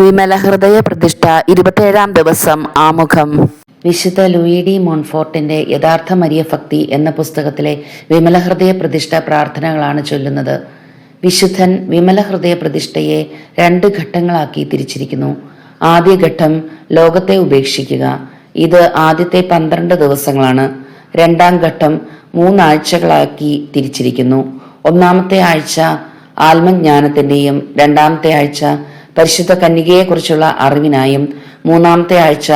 വിമല ഹൃദയ പ്രതിഷ്ഠ ഇരുപത്തേഴാം ദിവസം ആമുഖം. വിശുദ്ധ ലൂയി ഡി മോൺഫോർട്ടിന്റെ യഥാർത്ഥ മരിയ ഭക്തി എന്ന പുസ്തകത്തിലെ വിമല ഹൃദയ പ്രതിഷ്ഠ പ്രാർത്ഥനകളാണ് ചൊല്ലുന്നത്. വിശുദ്ധൻ വിമല ഹൃദയ പ്രതിഷ്ഠയെ രണ്ട് ഘട്ടങ്ങളാക്കി തിരിച്ചിരിക്കുന്നു. ആദ്യ ഘട്ടം ലോകത്തെ ഉപേക്ഷിക്കുക. ഇത് ആദ്യത്തെ പന്ത്രണ്ട് ദിവസങ്ങളാണ്. രണ്ടാം ഘട്ടം മൂന്നാഴ്ചകളാക്കി തിരിച്ചിരിക്കുന്നു. ഒന്നാമത്തെ ആഴ്ച ആത്മജ്ഞാനത്തിന്റെയും രണ്ടാമത്തെ ആഴ്ച പരിശുദ്ധ കന്യകയെക്കുറിച്ചുള്ള അറിവിനായും മൂന്നാമത്തെ ആഴ്ച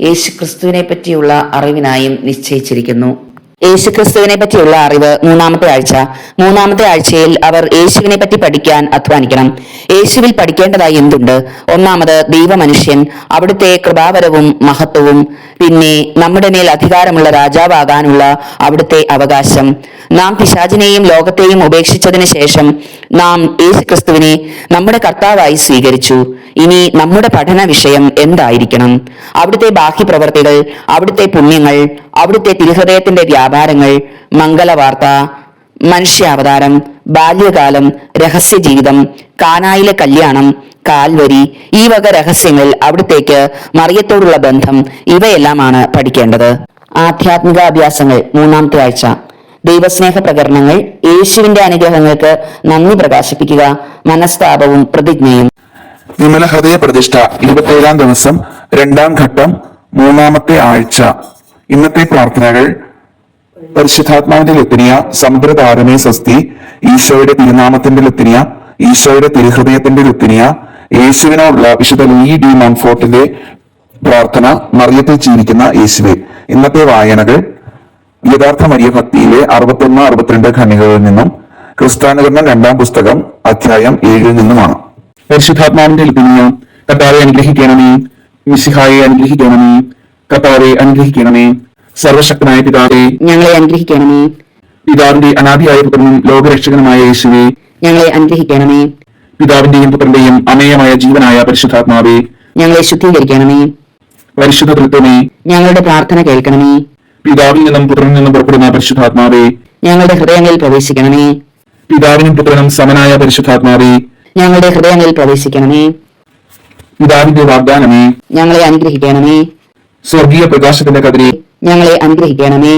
യേശുക്രിസ്തുവിനെ പറ്റിയുള്ള അറിവിനായും നിശ്ചയിച്ചിരിക്കുന്നു. യേശുക്രിസ്തുവിനെ പറ്റിയുള്ള അറിവ് മൂന്നാമത്തെ ആഴ്ച. മൂന്നാമത്തെ ആഴ്ചയിൽ അവർ യേശുവിനെ പറ്റി പഠിക്കാൻ അധ്വാനിക്കണം. യേശുവിൽ പഠിക്കേണ്ടതായി എന്തുണ്ട്? ഒന്നാമത് ദൈവമനുഷ്യൻ അവിടുത്തെ കൃപാവരവും മഹത്വവും പിന്നെ നമ്മുടെ മേൽ അധികാരമുള്ള രാജാവാകാനുള്ള അവിടുത്തെ അവകാശം. നാം പിശാചിനെയും ലോകത്തെയും ഉപേക്ഷിച്ചതിന് ശേഷം നാം യേശുക്രിസ്തുവിനെ നമ്മുടെ കർത്താവായി സ്വീകരിച്ചു. ഇനി നമ്മുടെ പഠന വിഷയം എന്തായിരിക്കണം? അവിടുത്തെ ബാഹ്യപ്രവർത്തികൾ അവിടുത്തെ പുണ്യങ്ങൾ അവിടുത്തെ തിരുഹൃദയത്തിന്റെ വ്യാപാരങ്ങൾ മംഗളവാർത്ത മനുഷ്യാവതാരം ബാല്യകാലം രഹസ്യ ജീവിതം കാനായിലെ കല്യാണം കാൽവരി ഈ വക രഹസ്യങ്ങൾ അവിടുത്തേക്ക് മറിയത്തോടുള്ള ബന്ധം ഇവയെല്ലാമാണ് പഠിക്കേണ്ടത്. ആധ്യാത്മിക അഭ്യാസങ്ങൾ മൂന്നാമത്തെ ആഴ്ച. ദൈവസ്നേഹ പ്രകരണങ്ങൾ യേശുവിന്റെ അനുഗ്രഹങ്ങൾക്ക് നന്ദി പ്രകാശിപ്പിക്കുക മനസ്താപവും പ്രതിജ്ഞയും. വിമല ഹൃദയ പ്രതിഷ്ഠ ഇരുപത്തേഴാം ദിവസം രണ്ടാം ഘട്ടം മൂന്നാമത്തെ ആഴ്ച. ഇന്നത്തെ പ്രാർത്ഥനകൾ. പരിശുദ്ധാത്മാവിന്റെ ലുത്തിനിയ സമുദ്രതാരമേ സ്വസ്തി. ഈശോയുടെ തിരുനാമത്തിന്റെ ലുത്തിനിയ ഈശോയുടെ തിരുഹൃദയത്തിന്റെ ലുത്തിനിയ. യേശുവിനോടുള്ള വിശുദ്ധ ലൂയി ഡി മൺഫോർട്ടിന്റെ പ്രാർത്ഥന മറിയത്തിൽ ജീവിക്കുന്ന യേശുവെ. ഇന്നത്തെ വായനകൾ. യഥാർത്ഥ മരിയ ഭക്തിയിലെ അറുപത്തൊന്ന് അറുപത്തിരണ്ട് ഖണ്ഡികകളിൽ നിന്നും ക്രിസ്ത്യാനുകരണം രണ്ടാം പുസ്തകം അധ്യായം ഏഴിൽ നിന്നുമാണ്. പരിശുദ്ധാത്മാവിന്റെ ലിപിനിയ കർത്താവെ അനുഗ്രഹിക്കണമേ. മിശിഹായെ അനുഗ്രഹിക്കണമേ. കർത്താവെ അനുഗ്രഹിക്കണമേ. സർവശക്തനായ പിതാവെ ഞങ്ങളെ അനുഗ്രഹിക്കണമേ. പിതാവിന്റെ അനാദിയായ പുത്രനും ലോകരക്ഷകനുമായ യേശുവെ ഞങ്ങളെ അനുഗ്രഹിക്കണമേ. പിതാവിന്റെയും പുത്രന്റെയും അമേയമായ ജീവനായ പരിശുദ്ധാത്മാവെ ഞങ്ങളെ ശുദ്ധീകരിക്കണമേ. പരിശുദ്ധ തൃത്വമേ ഞങ്ങളുടെ പ്രാർത്ഥന കേൾക്കണമേ. പിതാവിൽ നിന്നും പുത്രനിൽ നിന്നും പുറപ്പെടുന്ന പരിശുദ്ധാത്മാവേ ഞങ്ങളുടെ ഹൃദയങ്ങളിൽ പ്രവേശിക്കണമേ. പിതാവിനും പുത്രനും സമനായ പരിശുദ്ധാത്മാവേ ഞങ്ങളുടെ ഹൃദയങ്ങളിൽ പ്രവേശിക്കണമേ. പിതാവിന്റെ വാഗ്ദാനമേ ഞങ്ങളെ അനുഗ്രഹിക്കണമേ. സ്വർഗീയ പ്രകാശത്തിന്റെ കതിരെ ഞങ്ങളെ അനുഗ്രഹിക്കണമേ.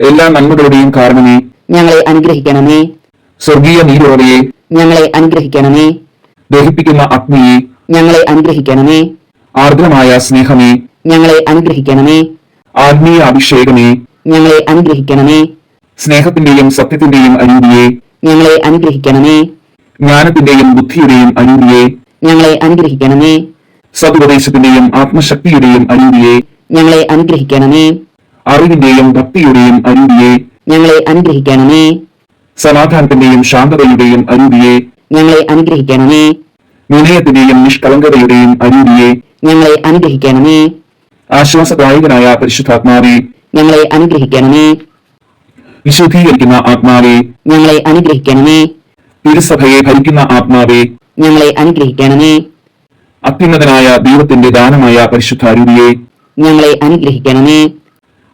എല്ലാ നന്മകളുടെയും കാരണമേ ഞങ്ങളെ അനുഗ്രഹിക്കണമേ. സ്വർഗീയ നീരോടയെ ഞങ്ങളെ അനുഗ്രഹിക്കണമേ. ദഹിപ്പിക്കുന്ന അഗ്നിയെ ഞങ്ങളെ അനുഗ്രഹിക്കണമേ. ആർദ്രമായ സ്നേഹമേ ഞങ്ങളെ അനുഗ്രഹിക്കണമേ. ആത്മീയ അഭിഷേകമേ. ഞങ്ങളെ അനുഗ്രഹിക്കണമേ. സ്നേഹത്തിന്റെയും സത്യത്തിന്റെയും അനുഭവിയെ ഞങ്ങളെ അനുഗ്രഹിക്കണമേ. ജ്ഞാനത്തിന്റെയും ബുദ്ധിയുടെയും അനുഭവിയെ ഞങ്ങളെ അനുഗ്രഹിക്കണമേ. സതുപദേശത്തിന്റെയും ആത്മശക്തിയുടെയും അനുഭവിയെ ഞങ്ങളെ അനുഗ്രഹിക്കണമേ. അറിവിന്റെയും ഭക്തിയുടെയും അനുഭവിയെ ഞങ്ങളെ അനുഗ്രഹിക്കണമേ. സമാധാനത്തിന്റെയും ശാന്തതയുടെയും അനുഭവിയെ ഞങ്ങളെ അനുഗ്രഹിക്കണമേ. വിനയത്തിന്റെയും നിഷ്കളങ്കതയുടെയും അനുഭവിയെ ഞങ്ങളെ അനുഗ്രഹിക്കണമേ. ആശ്വാസദായകനായ പരിശുദ്ധാത്മാവെ ഞങ്ങളെ അനുഗ്രഹിക്കണമേ. വിശുദ്ധീകരിക്കുന്ന ആത്മാവെ ഞങ്ങളെ അനുഗ്രഹിക്കണമേ. തിരുസഭയെ ഭരിക്കുന്ന ആത്മാവെ ഞങ്ങളെ അനുഗ്രഹിക്കണമേ. അത്യുന്നതനായ ദൈവത്തിന്റെ ദാനമായ പരിശുദ്ധ അരുവിയെ ഞങ്ങളെ അനുഗ്രഹിക്കണമേ.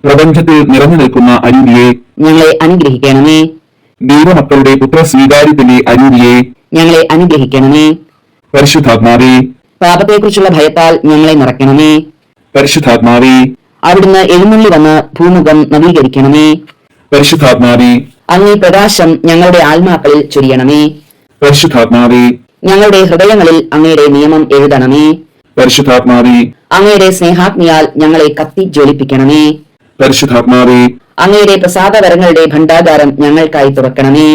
പ്രപഞ്ചത്തിൽ നിറഞ്ഞു നിൽക്കുന്ന അരുവിയെ ഞങ്ങളെ അനുഗ്രഹിക്കണമേ. ദൈവമക്കളുടെ പുത്ര സ്വീകാര്യത്തിന്റെ അരുവിയെ ഞങ്ങളെ അനുഗ്രഹിക്കണമേ. പരിശുദ്ധാത്മാവേ പാപത്തെക്കുറിച്ചുള്ള ഭയത്താൽ ഞങ്ങളെ നിറയ്ക്കണമേ. പരിശുദ്ധാത്മാവെ അവിടുന്ന് എഴുന്നള്ളി വന്ന് ഭൂമുഖം നവീകരിക്കണമേ. പരിശുദ്ധാത്മാവേ അങ്ങേ പ്രകാശം ഞങ്ങളുടെ ആത്മാക്കളിൽ ചൊരിയണമേ. പരിശുദ്ധാത്മാവേ ഞങ്ങളുടെ ഹൃദയങ്ങളിൽ അങ്ങയുടെ നിയമം എഴുതണമേ. പരിശുദ്ധാത്മാവേ അങ്ങയുടെ സ്നേഹാഗ്നിയാൽ ഞങ്ങളെ കത്തി ജ്വലിപ്പിക്കണമേ. പരിശുദ്ധാത്മാവേ അങ്ങയുടെ പ്രസാദവരങ്ങളുടെ ഭണ്ഡാകാരം ഞങ്ങൾക്കായി തുറക്കണമേ.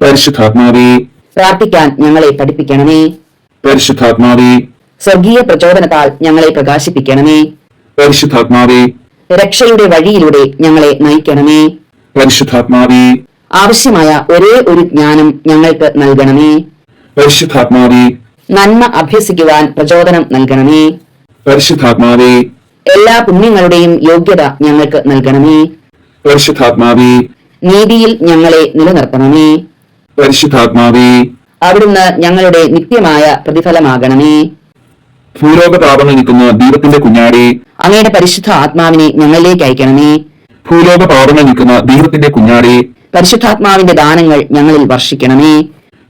പരിശുദ്ധാത്മാവേ പ്രാർത്ഥിക്കാൻ ഞങ്ങളെ പഠിപ്പിക്കണമേ. പരിശുദ്ധാത്മാവെ സ്വർഗീയ പ്രചോദനത്താൽ ഞങ്ങളെ പ്രകാശിപ്പിക്കണമേ. പരിശുദ്ധാത്മാവേ. രക്ഷയുടെ വഴിയിലൂടെ ഞങ്ങളെ നയിക്കണമേ. പരിശുദ്ധാത്മാവേ. ആവശ്യമായ ഒരേ ഒരു ജ്ഞാനം ഞങ്ങൾക്ക് നൽകണമേ. പരിശുദ്ധാത്മാവേ. നന്മ അഭ്യസിക്കുവാൻ പ്രചോദനം നൽകണമേ. പരിശുദ്ധാത്മാവേ. എല്ലാ പുണ്യങ്ങളുടെയും യോഗ്യത ഞങ്ങൾക്ക് നൽകണമേ. പരിശുദ്ധാത്മാവേ. നീതിയിൽ ഞങ്ങളെ നിലനിർത്തണമേ. പരിശുദ്ധാത്മാവേ. അവിടുന്ന് ഞങ്ങളുടെ നിത്യമായ പ്രതിഫലമാകണമേ. ഭൂലോക പാപങ്ങൾ നിൽക്കുന്ന ദൈവത്തിന്റെ കുഞ്ഞാടി. അങ്ങയുടെ പരിശുദ്ധ ആത്മാവിനെ ഞങ്ങളിലേക്ക് അയക്കണമേ. ഭൂലോക പാപങ്ങൾ നിൽക്കുന്ന ദൈവത്തിന്റെ കുഞ്ഞാടി. പരിശുദ്ധാത്മാവിന്റെ ദാനങ്ങൾ ഞങ്ങളിൽ വർഷിക്കണമേ.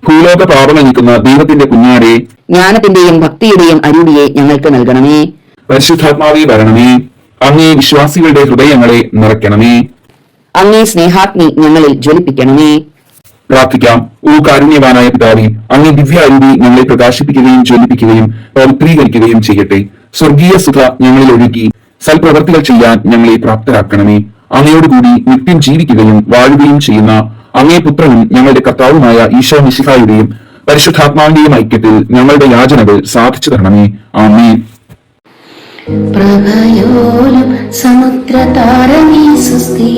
ഭൂലോക പാപങ്ങൾ നിൽക്കുന്ന ദൈവത്തിന്റെ കുഞ്ഞാടി. ജ്ഞാനത്തിന്റെയും ഭക്തിയുടെയും അരുവിയെ ഞങ്ങൾക്ക് നൽകണമേ. പരിശുദ്ധാത്മാവി വരണമേ. അങ്ങേ വിശ്വാസികളുടെ ഹൃദയങ്ങളെ നിറയ്ക്കണമേ. അങ്ങേ സ്നേഹാഗ്നി ഞങ്ങളിൽ ജ്വലിപ്പിക്കണമേ. പ്രാർത്ഥിക്കാം. ഓ കാരുണ്യവാനായ പിതാവേ അങ്ങ് ദിവ്യ അരുവി ഞങ്ങളെ പ്രകാശിപ്പിക്കുകയും ജ്വലിപ്പിക്കുകയും പവിത്രീകരിക്കുകയും ചെയ്യട്ടെ. സ്വർഗീയ സുഖ ഞങ്ങളിൽ ഒഴുകി സൽപ്രവർത്തികൾ ചെയ്യാൻ ഞങ്ങളെ പ്രാപ്തരാക്കണമേ. അങ്ങയോടുകൂടി നിത്യം ജീവിക്കുകയും വാഴുകയും ചെയ്യുന്ന അങ്ങേ പുത്രനും ഞങ്ങളുടെ കർത്താവുമായ ഈശോ മിശിഹായുടെയും പരിശുദ്ധാത്മാവിന്റെയും ഐക്യത്തിൽ ഞങ്ങളുടെ യാചനകൾ സാധിച്ചു തരണമേ. ആമേൻ. പ്രഭയോലും സമുദ്രതാരമീ സുസ്ഥി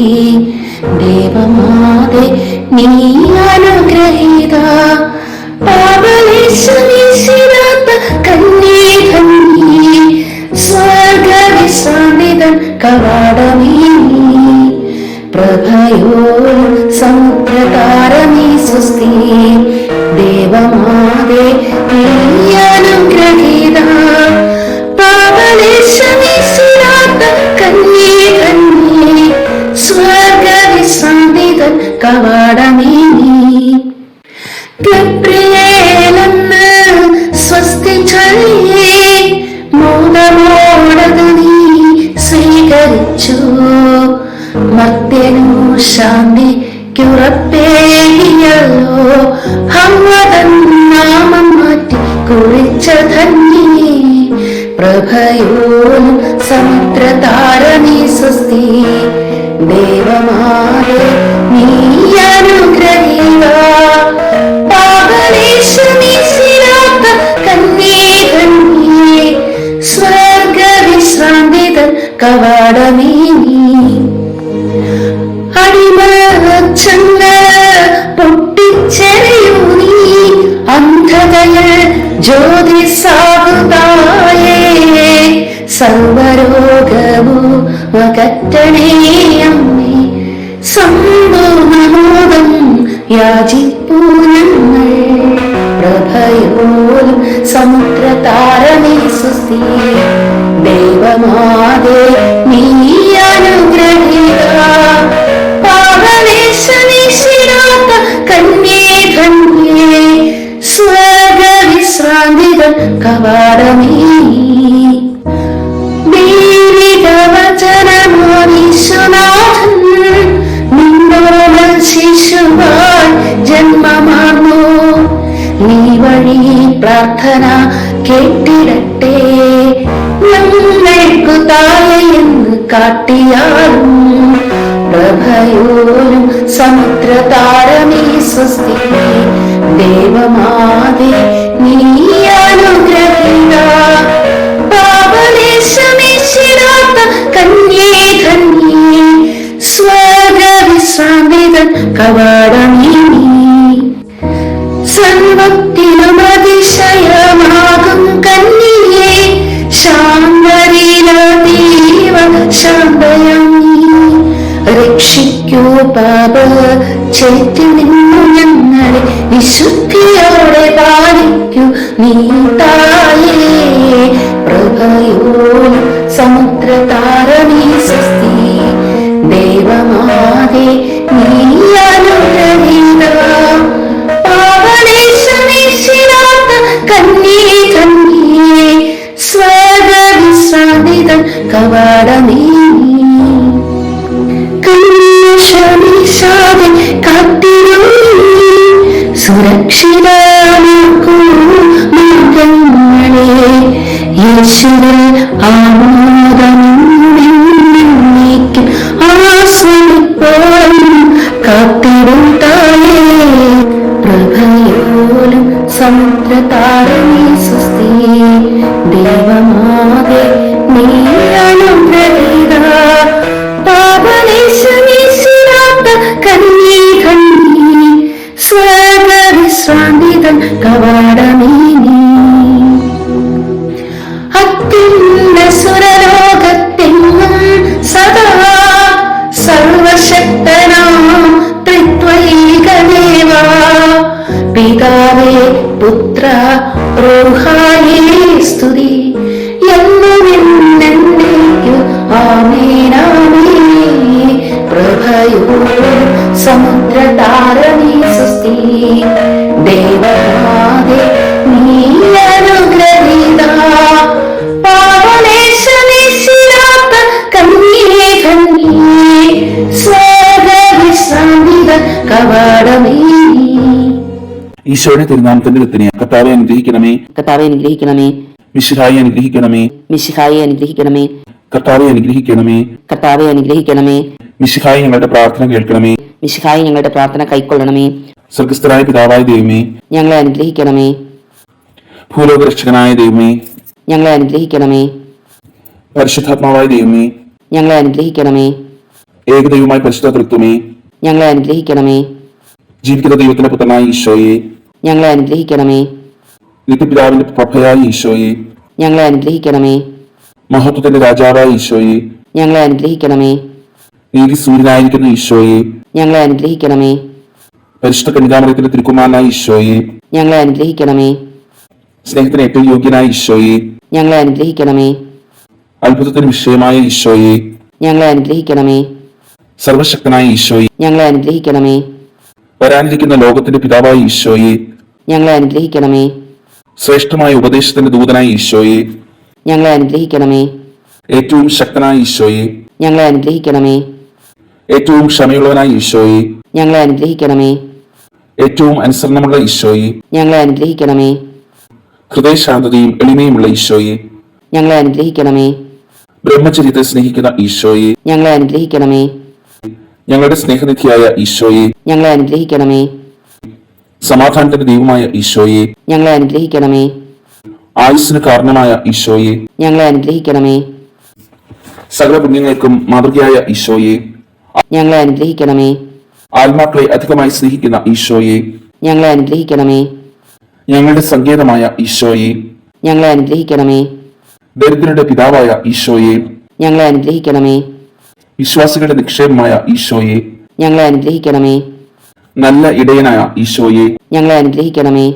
ദേവമാതെ നീ അനുഗ്രഹീത. സ്വർഗവിശ്രാമിതൻ കവാടമീ. പ്രഭയോലും സമുദ്രതാരമീ സുസ്തി ദേവമാതെ നീ സ്വർഗവിശ്രാന്തിതൻ കവാടമേ ഗബ്രിയേലെന്ന് സ്വസ്തി ചൊല്ലിയേ മൗനമോടത് നീ സ്വീകരിച്ചു. മർത്യനു ശാന്തിക്കുറപ്പേയല്ലോ ഭഗവതൻ നാമം മാറ്റി കുറിച്ച ധന്യേ. പ്രഭയോലും സമുദ്രതാരണീ സ്വസ്തി. ദേവമാരെ നീ അനുഗ്രഹീത. പാപലേശമീശിരാത്ത കന്നീ കന്നീ സ്വർഗവിശ്രാന്തിതൻ കവാടമേ നീ. അടിമച്ചങ്ങ പൊട്ടിച്ചെറിയൂ നീ അന്ധതയിൽ ജ്യോതിസാകുതായേ സർവരോഗവും അകറ്റണേ. പ്രഭയോലും സമുദ്രതാരണേ സുസ്തി ദൈവമാതേ നീ അനുഗ്രഹീത പാപലേശനീശിരാത്ത കന്യേ ധന്യേ സ്വർഗ വിശ്രാന്തിത കവാടമേ. കാട്ടിയാലും പ്രഭയോലും സമുദ്രതാരമേ സ്വസ്തി ദേവമാതേ നീ അനുഗ്രഹീത. പാപലേശമീശിരാത്ത കന്യേ കന്യേ സ്വർഗവിശ്രാന്തിതൻ കവാടമേ വിശുദ്ധിയോടെ പാലിക്കൂ നീ തായേ പ്രഭയോലും സുരക്ഷിതമാക്കൂ മാർഗങ്ങളെ യേശുവിൽ ആമോദം മേനാമേ പ്രഭയോടെ സമുദ്രതാരണി സുസ്ഥി ദേവമാതേ നീ ഈശോയുടെ തിരുനാമത്തിന്റെ വ്യക്തിനെ കത്താവെ അനുഗ്രഹിക്കണമേ. കത്താവെ അനുഗ്രഹിക്കണമേ. മിശിഹായി അനുഗ്രഹിക്കണമേ. മിശിഹായി അനുഗ്രഹിക്കണമേ. കർത്താവെ അനുഗ്രഹിക്കണമേ. കർത്താവെ അനുഗ്രഹിക്കണമേ. മിശിഹായി ഞങ്ങളുടെ പ്രാർത്ഥന കേൾക്കണമേ. മിശിഹായി ഞങ്ങളുടെ പ്രാർത്ഥന കൈക്കൊള്ളണമേ. സ്വർഗസ്ഥനായ പിതാവായ ദൈവമേ. ഞങ്ങളെ അനുഗ്രഹിക്കണമേ. ഭൂലോകരക്ഷകനായ ദൈവമേ. ഞങ്ങളെ അനുഗ്രഹിക്കണമേ. പരിശുദ്ധാത്മാവായ ദൈവമേ. ഞങ്ങളെ അനുഗ്രഹിക്കണമേ. ഏകദൈവമായ പരിശുദ്ധ തൃത്വമേ ഞങ്ങളെ അനുഗ്രഹിക്കണമേ. ജീവിക്കുന്ന ദൈവത്തിന്റെ പുത്രനായ ഈശോയെ. ഞങ്ങളെ അനുഗ്രഹിക്കണമേ. നിത്യപിതാവിന്റെ പ്രഭയായ ഈശോയെ. ഞങ്ങളെ അനുഗ്രഹിക്കണമേ. മഹത്വത്തിന്റെ രാജാവായ ഈശോയെ. ഞങ്ങളെ അനുഗ്രഹിക്കണമേ. നീതി സൂര്യനായിരിക്കുന്ന ഈശോയെ. ഞങ്ങളെ അനുഗ്രഹിക്കണമേ. പരിശുദ്ധ കന്യാമൃതത്തിന്റെ തിരുക്കുമാരനായ ഈശോയെ. ഞങ്ങളെ അനുഗ്രഹിക്കണമേ. സ്നേഹത്തിന് ഏറ്റവും യോഗ്യനായ ഈശോയെ. ഞങ്ങളെ അനുഗ്രഹിക്കണമേ. അത്ഭുതത്തിന് വിഷയമായ ഈശോയെ. ഞങ്ങളെ അനുഗ്രഹിക്കണമേ. സർവശക്തനായ ഈശോയെ. ഞങ്ങളെ അനുഗ്രഹിക്കണമേ. വരാനിരിക്കുന്ന ലോകത്തിന്റെ പിതാവായ ഈശോയെ. ഞങ്ങളെ അനുഗ്രഹിക്കണമേ. ശ്രേഷ്ഠമായ ഉപദേശത്തിന്റെ ദൂതനായ ഈശോയെ. ഞങ്ങളെ അനുഗ്രഹിക്കണമേ. ഏറ്റവും ശക്തനായ ഈശോയെ. ഞങ്ങളെ അനുഗ്രഹിക്കണമേ. ഏറ്റവും ക്ഷമയുള്ളവനായ ഈശോയെ. ഞങ്ങളെ അനുഗ്രഹിക്കണമേ. ഏറ്റവും അനുസരണമുള്ള ഈശോയെ. ഞങ്ങളെ അനുഗ്രഹിക്കണമേ. ഹൃദയശാന്തതയും എളിമയുമുള്ള ഈശോയെ. ഞങ്ങളെ അനുഗ്രഹിക്കണമേ. ബ്രഹ്മചര്യത്തെ സ്നേഹിക്കുന്ന ഈശോയെ. ഞങ്ങളെ അനുഗ്രഹിക്കണമേ. ഞങ്ങളുടെ സ്നേഹനിധിയായ ഈശോയെ. ഞങ്ങളെ അനുഗ്രഹിക്കണമേ. സമാധാനത്തിന്റെ ദൈവമായ ഈശോയെ. ഞങ്ങളെ അനുഗ്രഹിക്കണമേ. ആയുസ്സിന് കാരണമായ ഈശോയെ. ഞങ്ങളെ അനുഗ്രഹിക്കണമേ. സകല പുണ്യങ്ങൾക്കും മാതൃകയായ ഈശോയെ. ഞങ്ങളെ അനുഗ്രഹിക്കണമേ. ആത്മാക്കളെ അധികമായി സ്നേഹിക്കുന്ന ഈശോയെ. ഞങ്ങളെ അനുഗ്രഹിക്കണമേ. ഞങ്ങളുടെ സങ്കേതമായ ഈശോയെ. ഞങ്ങളെ അനുഗ്രഹിക്കണമേ. ദരിദ്രരുടെ പിതാവായ ഈശോയെ. ഞങ്ങളെ അനുഗ്രഹിക്കണമേ. വിശ്വാസികളുടെ നിക്ഷേപമായ ഈശോയെ. ഞങ്ങളെ അനുഗ്രഹിക്കണമേ. നല്ല ഇടയനായ ഈശോയെ. ഞങ്ങളെ അനുഗ്രഹിക്കണമേ.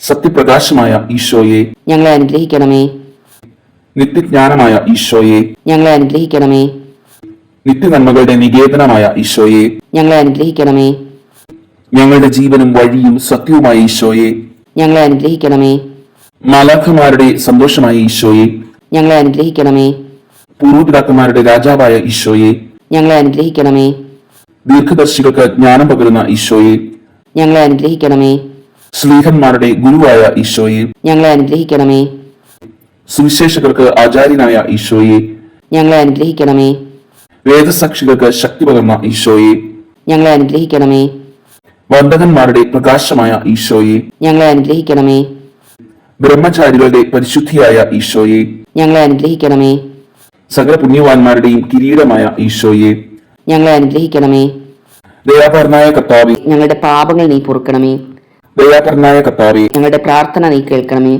സത്യപ്രകാശമായ ഈശോയെ. ഞങ്ങളെ അനുഗ്രഹിക്കണമേ. നിത്യജ്ഞാനമായ ഈശോയെ. ഞങ്ങളെ അനുഗ്രഹിക്കണമേ. നിത്യനന്മകളുടെ നികേതനമായ ഈശോയെ. ഞങ്ങളെ അനുഗ്രഹിക്കണമേ. ഞങ്ങളുടെ ജീവനും വഴിയും സത്യവുമായ ഈശോയെ. ഞങ്ങളെ അനുഗ്രഹിക്കണമേ. മാലാഖമാരുടെ സന്തോഷമായ ഈശോയെ. ഞങ്ങളെ അനുഗ്രഹിക്കണമേ. പൂർവപിതാക്കന്മാരുടെ രാജാവായ ഈശോയെ. ഞങ്ങളെ അനുഗ്രഹിക്കണമേ. ദീർഘദർശികൾക്ക് ജ്ഞാനം പകരുന്ന ഈശോയെ. ഞങ്ങളെ അനുഗ്രഹിക്കണമേ. സ്ലീഹന്മാരുടെ ഗുരുവായ ഈശോയെ. ഞങ്ങളെ അനുഗ്രഹിക്കണമേ. സുവിശേഷകർക്ക് ആചാര്യനായ ഈശോയെ. ഞങ്ങളെ അനുഗ്രഹിക്കണമേ. വേദസാക്ഷികൾക്ക് ശക്തി പകർന്ന ഈശോയെ. ഞങ്ങളെ അനുഗ്രഹിക്കണമേ. വന്ദകന്മാരുടെ പ്രകാശമായ ഈശോയെ. ഞങ്ങളെ അനുഗ്രഹിക്കണമേ. ബ്രഹ്മചാരികളുടെ പരിശുദ്ധിയായ ഈശോയെ. ഞങ്ങളെ അനുഗ്രഹിക്കണമേ. സകല പുണ്യവാന്മാരുടെയും കിരീടമായ ഈശോയെ. ഞങ്ങളെ അനുഗ്രഹിക്കണമേ. ദയാപരനായ കർത്താവെ. ഞങ്ങളുടെ പാപങ്ങൾ നീ പൊറുക്കണമേ. ദയാപരനായ കർത്താവെ ഞങ്ങളുടെ പ്രാർത്ഥന നീ കേൾക്കണമേ.